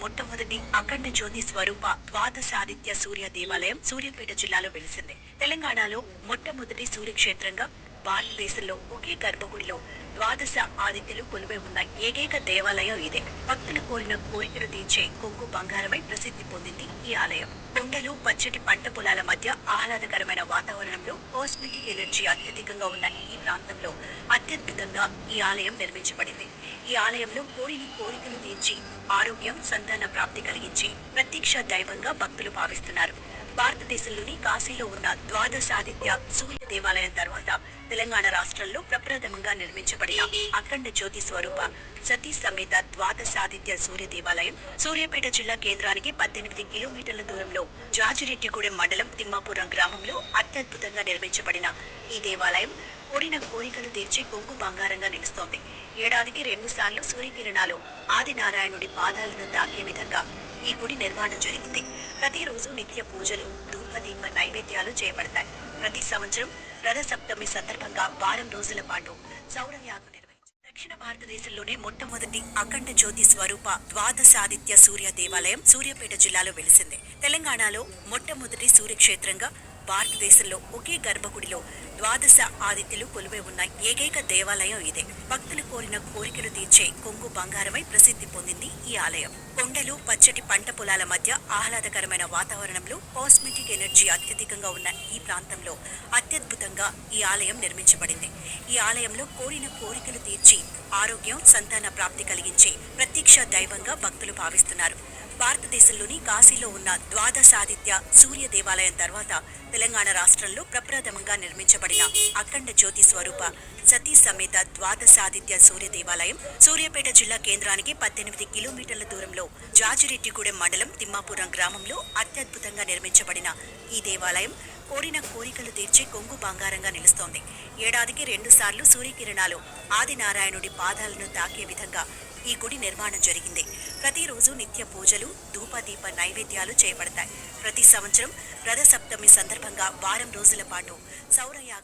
మొట్టమొదటి అఖండజ్యోతి స్వరూప ద్వాదశాదిత్య సూర్య దేవాలయం సూర్యాపేట జిల్లాలో వెలిసింది. తెలంగాణలో మొట్టమొదటి సూర్యక్షేత్రంగా భారతదేశంలో ఒకే గర్భగుడిలో ద్వాదశ ఆదిత్యలు కొలువై ఉన్న ఏకైక దేవాలయం ఇదే. భక్తులు కోరిన కోరికలు తీర్చే కొంగు బంగారమై ప్రసిద్ధి పొందింది ఈ ఆలయం. కొండలు పచ్చటి పంట పొలాల మధ్య ఆహ్లాదకరమైన వాతావరణంలో కాస్మెటిక్ ఎనర్జీ అత్యధికంగా ఉన్న ఈ ప్రాంతంలో అత్యద్భుతంగా ఈ ఆలయం నిర్మించబడింది. ఈ ఆలయంలో కోరిన కోరికలు తీర్చి ఆరోగ్యం సంతాన ప్రాప్తి కలిగించి ప్రత్యక్ష దైవంగా భక్తులు భావిస్తున్నారు. భారతదేశంలోని కాశీలో ఉన్న ద్వాదశాదిత్య సూర్య దేవాలయం తర్వాత తెలంగాణ రాష్ట్రంలో ప్రప్రథమంగా నిర్మించబడిన అఖండ జ్యోతి స్వరూప సతీ సమేత ద్వాదశాదిత్య సూర్య దేవాలయం సూర్యాపేట జిల్లా కేంద్రానికి పద్దెనిమిది కిలోమీటర్ల దూరంలో జాజిరెడ్డిగూడెం మండలం తిమ్మాపురం గ్రామంలో అత్యద్భుతంగా నిర్మించబడిన ఈ దేవాలయం కోరిన కోరికలు తీర్చి కొంగు బంగారంగా నిలుస్తోంది. ఏడాదికి రెండు సార్లు సూర్యకిరణాలు ఆదినారాయణుడి పాదాలను తాకే విధంగా ఈ గుడి నిర్మాణం జరిగింది. ప్రతిరోజు నిత్య పూజలు ధూపదీప నైవేద్యాలు చేయబడతాయి. ప్రతి సంవత్సరం రథ సప్తమి సందర్భంగా వారం రోజుల పాటు సౌరయాగం నిర్వహించారు దక్షిణ భారతదేశంలోనే మొట్టమొదటి అఖండ జ్యోతి స్వరూప ద్వాదశాదిత్య సూర్య దేవాలయం సూర్యాపేట జిల్లాలో వెలిసింది. తెలంగాణలో మొట్టమొదటి సూర్యక్షేత్రంగా భారతదేశంలో ఒకే గర్భగుడిలో ద్వాదశ ఆదిత్యులు కొలువై ఉన్న ఏకైక దేవాలయం ఇదే. భక్తులు కోరిన కోరికలు తీర్చే కొంగు బంగారమై ప్రసిద్ధి పొందింది ఈ ఆలయం. కొండలు పచ్చటి పంట పొలాల మధ్య ఆహ్లాదకరమైన వాతావరణంలో కాస్మెటిక్ ఎనర్జీ అత్యధికంగా ఉన్న ఈ ప్రాంతంలో అత్యద్భుతంగా ఈ ఆలయం నిర్మించబడింది. ఈ ఆలయంలో కోరిన కోరికలు తీర్చి ఆరోగ్యం సంతాన ప్రాప్తి కలిగించే ప్రత్యక్ష దైవంగా భక్తులు భావిస్తున్నారు. భారతదేశంలోని కాశీలో ఉన్న ద్వాదశాదిత్య సూర్య దేవాలయం తర్వాత తెలంగాణ రాష్ట్రంలో ప్రప్రథమంగా నిర్మించబడిన అఖండ జ్యోతి స్వరూప సతీ సమేత ద్వాదశాదిత్య సూర్య దేవాలయం సూర్యాపేట జిల్లా కేంద్రానికి పద్దెనిమిది కిలోమీటర్ల దూరంలో జాజిరెడ్డిగూడెం మండలం తిమ్మాపురం గ్రామంలో అత్యద్భుతంగా నిర్మించబడిన ఈ దేవాలయం కోరిన కోరికలు తీర్చి కొంగు బంగారంగా నిలుస్తోంది. ఏడాదికి రెండు సార్లు సూర్యకిరణాలు ఆదినారాయణుడి పాదాలను తాకే విధంగా ఈ గుడి నిర్మాణం జరిగింది. ప్రతిరోజు నిత్య పూజలు ధూపదీప నైవేద్యాలు చేయబడతాయి ప్రతి సంవత్సరం రథసప్తమి సందర్భంగా వారం రోజుల పాటు సౌరయాగ